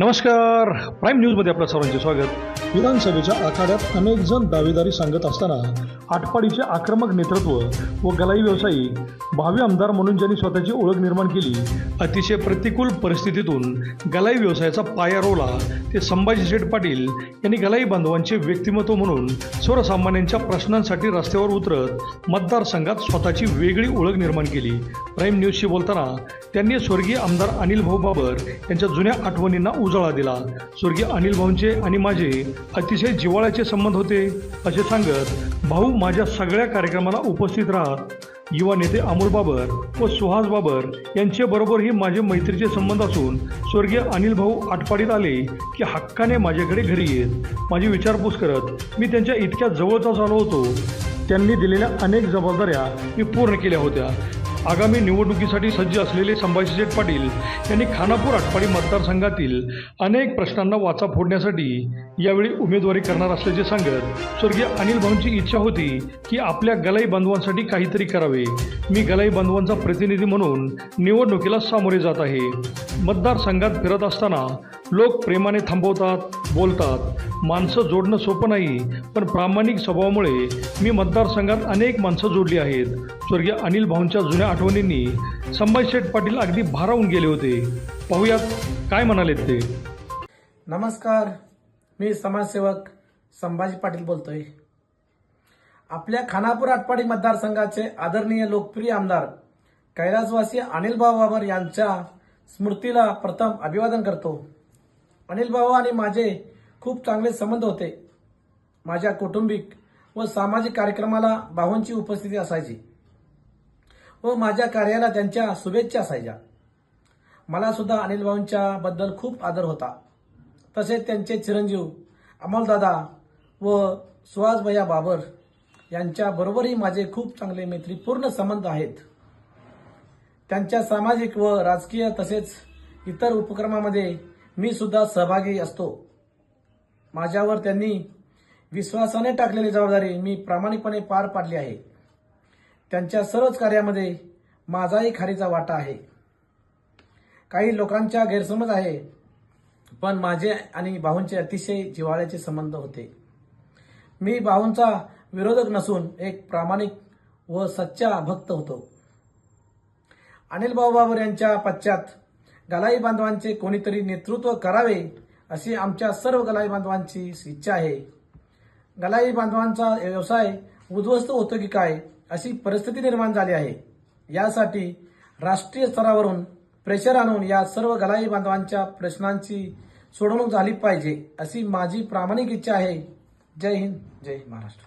नमस्कार. प्राईम न्यूजमध्ये आपलं सर्वांचे स्वागत. विधानसभेच्या आखाड्यात अनेक जण दावेदारी सांगत असताना आटपाडीचे आक्रमक नेतृत्व व गलाई व्यवसायी भावी आमदार म्हणून ज्यांनी स्वतःची ओळख निर्माण केली अतिशय प्रतिकूल परिस्थितीतून गलाई व्यवसायाचा पाया रोवला ते संभाजी शेठ पाटील यांनी गलाई बांधवांचे व्यक्तिमत्व म्हणून सर्वसामान्यांच्या प्रश्नांसाठी रस्त्यावर उतरत मतदारसंघात स्वतःची वेगळी ओळख निर्माण केली. प्राईम न्यूजशी बोलताना त्यांनी स्वर्गीय आमदार अनिल भाऊ बाबर यांच्या जुन्या आठवणींना उजाळा दिला. स्वर्गीय अनिल भाऊंचे आणि माझे अतिशय जिव्हाळ्याचे संबंध होते. असे सांगत भाऊ माझ्या सगळ्या कार्यक्रमाला उपस्थित राहत युवा नेते अमोल बाबर व सुहास बाबर यांच्याबरोबरही माझे मैत्रीचे संबंध असून स्वर्गीय अनिल भाऊ आटपाडीत आले की हक्काने माझ्याकडे घरी येत. माझी विचारपूस करत मी त्यांच्या इतक्या जवळचा झालो होतो. त्यांनी दिलेल्या अनेक जबाबदाऱ्या मी पूर्ण केल्या होत्या. आगामी निवडणुकीसाठी सज्ज असलेले संभाजीशेठ पाटील यांनी खानापूर आटपाडी मतदारसंघातील अनेक प्रश्नांना वाचा फोडण्यासाठी यावेळी उमेदवारी करणार असल्याचे सांगत स्वर्गीय अनिल भाऊंची इच्छा होती की आपल्या गलाई बांधवांसाठी काहीतरी करावे. मी गलाई बांधवांचा प्रतिनिधी म्हणून निवडणुकीला सामोरे जात आहे. मतदारसंघात फिरत असताना लोक प्रेमाने थांबवतात बोलतात. माणसं जोडणं सोपं नाही पण प्रामाणिक स्वभावामुळे मी मतदारसंघात अनेक माणसं जोडली आहेत. स्वर्गीय अनिल भाऊंच्या जुन्या आठवणींनी संभाजीशेठ पाटील अगदी भारावून गेले होते. पाहूयात काय म्हणाले ते. नमस्कार मी समाजसेवक संभाजी पाटील बोलतोय. आपल्या खानापूर आटपाडी मतदारसंघाचे आदरणीय लोकप्रिय आमदार कैलासवासी अनिल भाऊ बाबर यांच्या स्मृतीला प्रथम अभिवादन करतो. अनिल भाऊ आणि माझे खूप चांगले संबंध होते. माझ्या कौटुंबिक व सामाजिक कार्यक्रमाला भाऊंची उपस्थिती असायची. व माझ्या कार्याला त्यांच्या शुभेच्छा असायच्या. मला सुद्धा अनिल भाऊंच्या बद्दल खूप आदर होता. तसेच त्यांचे चिरंजीव अमोलदादा व सुहास भैया बाबर यांच्या बरोबरही माझे खूप चांगले मैत्रीपूर्ण संबंध आहेत. त्यांच्या सामाजिक व राजकीय तसेच इतर उपक्रमामध्ये मी सुद्धा सहभागी असतो. माझ्यावर त्यांनी विश्वासाने टाकलेली जबाबदारी मी प्रामाणिकपणे पार पाडली आहे. त्यांच्या सर्वच कार्यामध्ये माझाही खारीचा वाटा आहे. काही लोकांचा गैरसमज आहे पण माझे आणि भाऊंचे अतिशय जिव्हाळ्याचे संबंध होते. मी भाऊंचा विरोधक नसून एक प्रामाणिक व सच्चा भक्त होतो. अनिल भाऊ बाबर यांच्या पश्चात गलाई बांधवांचे कोणीतरी नेतृत्व करावे अशी आमच्या सर्व गलाई बांधवांची इच्छा आहे. गलाई बांधवांचा व्यवसाय उद्ध्वस्त होतो की काय अशी परिस्थिती निर्माण झाली आहे. यासाठी राष्ट्रीय स्तरावरून प्रेशर आणून या सर्व गलाई बांधवांच्या प्रश्नांची सोडवणूक झाली पाहिजे अशी माझी प्रामाणिक इच्छा आहे. जय हिंद जय महाराष्ट्र.